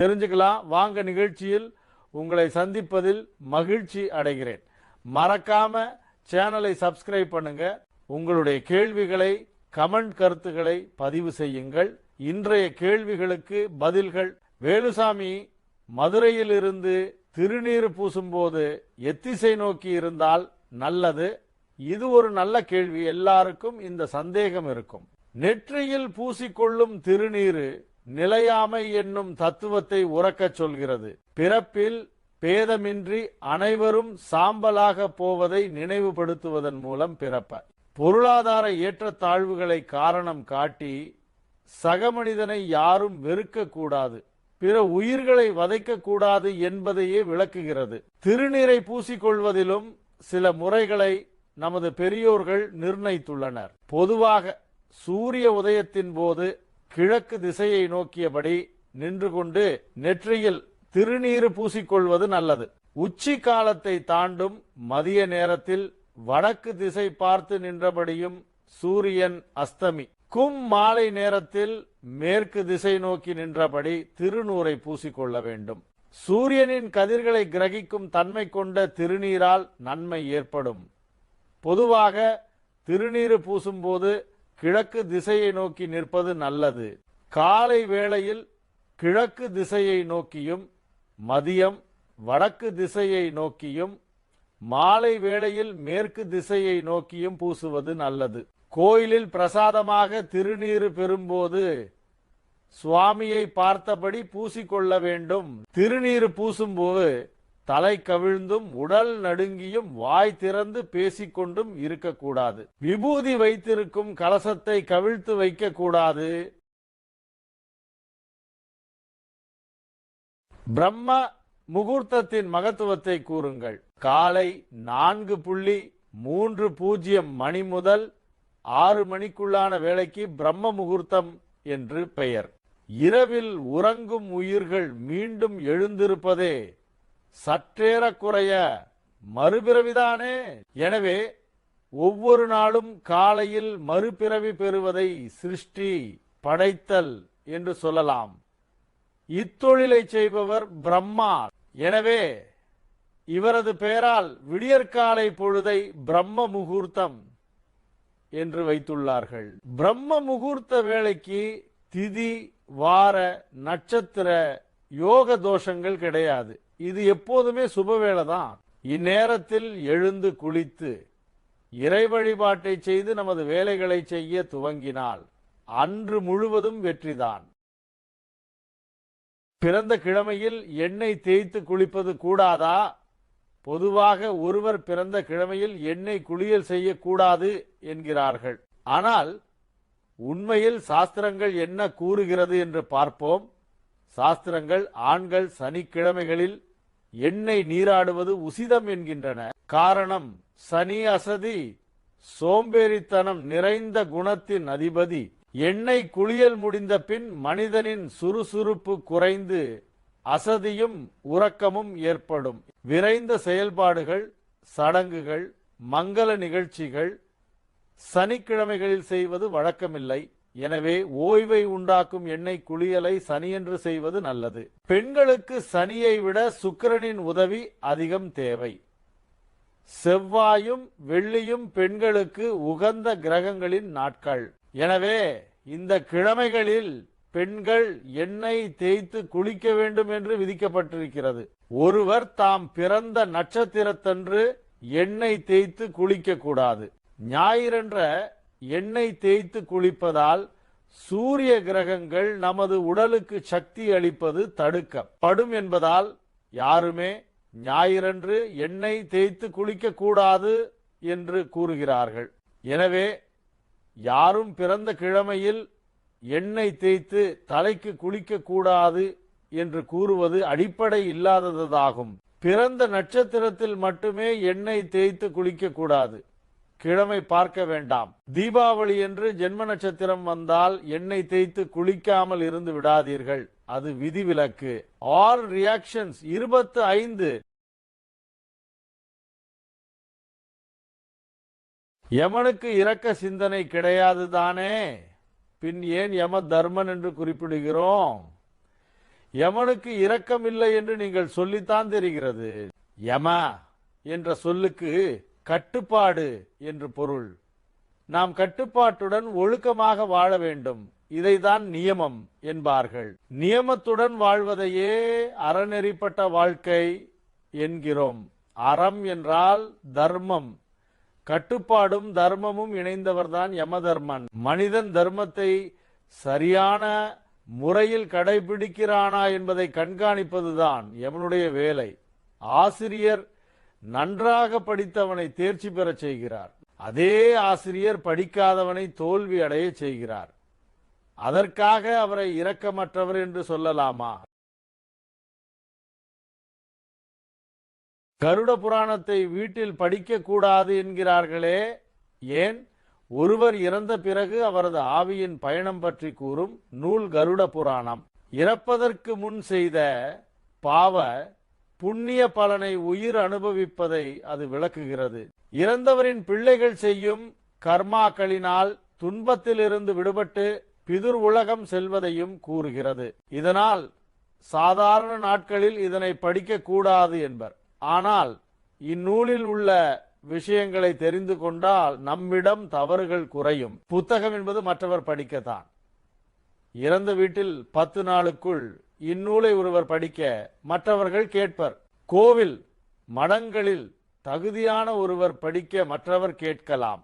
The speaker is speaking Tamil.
தெரிஞ்சுக்கலாம். வாங்க நிகழ்ச்சியில் உங்களை சந்திப்பதில் மகிழ்ச்சி அடைகிறேன். மறக்காம சேனலை சப்ஸ்கிரைப் பண்ணுங்க. உங்களுடைய கேள்விகளை கமெண்ட் கருத்துக்களை பதிவு செய்யுங்கள். இன்றைய கேள்விகளுக்கு பதில்கள் வேலுசாமி மதுரையிலிருந்து திருநீர் பூசும்போது எத்திசை நோக்கி இருந்தால் நல்லது? இது ஒரு நல்ல கேள்வி. எல்லாருக்கும் இந்த சந்தேகம் இருக்கும். நெற்றியில் பூசிக்கொள்ளும் திருநீரு நிலையாமை என்னும் தத்துவத்தை உறக்கச் சொல்கிறது. பிறப்பில் பேதமின்றி அனைவரும் சாம்பலாக போவதை நினைவுபடுத்துவதன் மூலம் பிறப்ப. பொருளாதார ஏற்றத்தாழ்வுகளை காரணம் காட்டி சக மனிதனை யாரும் வெறுக்கக்கூடாது பிற உயிர்களை வதைக்கக்கூடாது என்பதையே விளக்குகிறது. திருநீரை பூசிக்கொள்வதிலும் சில முறைகளை நமது பெரியோர்கள் நிர்ணயித்துள்ளனர். பொதுவாக சூரிய உதயத்தின் போது கிழக்கு திசையை நோக்கியபடி நின்று கொண்டு நெற்றியில் திருநீறு பூசிக்கொள்வது நல்லது. உச்சி காலத்தை தாண்டும் மதிய நேரத்தில் வடக்கு திசை பார்த்து நின்றபடியும் சூரியன் அஸ்தமி. கும் மாலை நேரத்தில் மேற்கு திசை நோக்கி நின்றபடி திருநூரை பூசிக்கொள்ள வேண்டும். சூரியனின் கதிர்களை கிரகிக்கும் தன்மை கொண்ட திருநீரால் நன்மை ஏற்படும். பொதுவாக திருநீறு பூசும்போது கிழக்கு திசையை நோக்கி நிற்பது நல்லது. காலை வேளையில் கிழக்கு திசையை நோக்கியும் மதியம் வடக்கு திசையை நோக்கியும் மாலை வேளையில் மேற்கு திசையை நோக்கியும் பூசுவது நல்லது. கோயிலில் பிரசாதமாக திருநீறு பெறும்போது சுவாமியை பார்த்தபடி பூசிக்கொள்ள வேண்டும். திருநீறு பூசும்போது தலை கவிழ்ந்தும் உடல் நடுங்கியும் வாய் திறந்து பேசிக்கொண்டும் இருக்கக்கூடாது. விபூதி வைத்திருக்கும் கலசத்தை கவிழ்த்து வைக்கக்கூடாது. பிரம்ம முகூர்த்தத்தின் மகத்துவத்தை கூறுங்கள். காலை நான்கு புள்ளி மூன்று பூஜ்ஜியம் மணி முதல் ஆறு மணிக்குள்ளான வேலைக்கு பிரம்ம முகூர்த்தம் என்று பெயர். இரவில் உறங்கும் உயிர்கள் மீண்டும் எழுந்திருப்பதே சற்றேறக்குறைய மறுபிறவிதானே? எனவே ஒவ்வொரு நாளும் காலையில் மறுபிறவி பெறுவதை சிருஷ்டி படைத்தல் என்று சொல்லலாம். இத்தொழிலை செய்பவர் பிரம்மா எனவே இவரது பெயரால் விடியற்காலை பொழுதை பிரம்ம முகூர்த்தம் என்று வைத்துள்ளார்கள். பிரம்ம முகூர்த்த வேளைக்கு திதி வார நட்சத்திர யோக தோஷங்கள் கிடையாது. இது எப்போதுமே சுபவேளை தான். இந்நேரத்தில் எழுந்து குளித்து இறை வழிபாட்டை செய்து நமது வேலைகளை செய்ய துவங்கினால் அன்று முழுவதும் வெற்றிதான் பிறந்த கிழமையில் எண்ணெய் தேய்த்து குளிப்பது கூடாதா? பொதுவாக ஒருவர் பிறந்த கிழமையில் எண்ணெய் குளியல் செய்யக்கூடாது என்கிறார்கள். ஆனால் உண்மையில் சாஸ்திரங்கள் என்ன கூறுகிறது என்று பார்ப்போம். சாஸ்திரங்கள் ஆண்கள் சனிக்கிழமைகளில் எண்ணெய் நீராடுவது உசிதம் என்கின்றன. காரணம் சனி அசதி சோம்பேறித்தனம் நிறைந்த குணத்தின் அதிபதி. எண்ணெய் குளியல் முடிந்த பின் மனிதனின் சுறுசுறுப்பு குறைந்து அசதியும் உறக்கமும் ஏற்படும். விரைந்த செயல்பாடுகள் சடங்குகள் மங்கள நிகழ்ச்சிகள் சனிக்கிழமைகளில் செய்வது வழக்கமில்லை. எனவே ஓய்வை உண்டாக்கும் எண்ணெய் குளியலை சனியன்று செய்வது நல்லது. பெண்களுக்கு சனியை விட சுக்கிரனின் உதவி அதிகம் தேவை. செவ்வாயும் வெள்ளியும் பெண்களுக்கு உகந்த கிரகங்களின் நாட்கள். எனவே இந்த கிழமைகளில் பெண்கள் எண்ணெய் தேய்த்து குளிக்க வேண்டும் என்று விதிக்கப்பட்டிருக்கிறது. ஒருவர் தாம் பிறந்த நட்சத்திரத்தன்று எண்ணெய் தேய்த்து குளிக்க கூடாது ஞாயிறென்ற எண்ணெய் தேய்த்து குளிப்பதால் சூரிய கிரகங்கள் நமது உடலுக்கு சக்தி அளிப்பது தடுக்கப்படும் என்பதால் யாருமே ஞாயிறன்று எண்ணெய் தேய்த்து குளிக்க கூடாது என்று கூறுகிறார்கள். எனவே யாரும் பிறந்த கிழமையில் எண்ணெய் தேய்த்து தலைக்கு குளிக்க கூடாது என்று கூறுவது அடிப்படை இல்லாததாகும். பிறந்த நட்சத்திரத்தில் மட்டுமே எண்ணெய் தேய்த்து குளிக்கக்கூடாது கிழமை பார்க்க வேண்டாம். தீபாவளி என்று ஜென்ம நட்சத்திரம் வந்தால் எண்ணெய் தேய்த்து குளிக்காமல் இருந்து விடாதீர்கள். அது விதிவிலக்கு. ஆல் ரியாக்ஷன்ஸ் இருபத்து ஐந்து யமனுக்கு இரக்க சிந்தனை கிடையாது தானே? பின் ஏன் யம தர்மன் என்று குறிப்பிடுகிறோம்? யமனுக்கு இரக்கம் இல்லை என்று நீங்கள் சொல்லித்தான் தெரிகிறது. யம என்ற சொல்லுக்கு கட்டுப்பாடு என்று பொருள். நாம் கட்டுப்பாட்டுடன் ஒழுக்கமாக வாழ வேண்டும். இதைதான் நியமம் என்பார்கள். நியமத்துடன் வாழ்வதையே அறநெறிப்பட்ட வாழ்க்கை என்கிறோம். அறம் என்றால் தர்மம். கட்டுப்பாடும் தர்மமும் இணைந்தவர்தான் யமதர்மன். மனிதன் தர்மத்தை சரியான முறையில் கடைபிடிக்கிறானா என்பதை கண்காணிப்பதுதான் யமனுடைய வேலை. ஆசிரியர் நன்றாக படித்தவனை தேர்ச்சி பெறச் செய்கிறார். அதே ஆசிரியர் படிக்காதவனை தோல்வி அடைய செய்கிறார். அதற்காக அவரை இரக்கமற்றவர் என்று சொல்லலாமா? கருட புராணத்தை வீட்டில் படிக்கக்கூடாது என்கிறார்களே. ஏன்? ஒருவர் இறந்த பிறகு அவரது ஆவியின் பயணம் பற்றி கூறும் நூல் கருட புராணம். இறப்பதற்கு முன் செய்த பாவ புண்ணிய பலனை உயிர் அனுபவிப்பதை அது விளக்குகிறது. இறந்தவரின் பிள்ளைகள் செய்யும் கர்மாக்களினால் துன்பத்திலிருந்து விடுபட்டு பிதுர் உலகம் செல்வதையும் கூறுகிறது. இதனால் சாதாரண நாட்களில் இதனை படிக்கக்கூடாது என்பர். ஆனால் இந்நூலில் உள்ள விஷயங்களை தெரிந்து கொண்டால் நம்மிடம் தவறுகள் குறையும். புத்தகம் என்பது மற்றவர் படிக்கத்தான். இறந்த வீட்டில் பத்து நாளுக்குள் இந்நூலை ஒருவர் படிக்க மற்றவர்கள் கேட்பர். கோவில் மடங்களில் தகுதியான ஒருவர் படிக்க மற்றவர் கேட்கலாம்.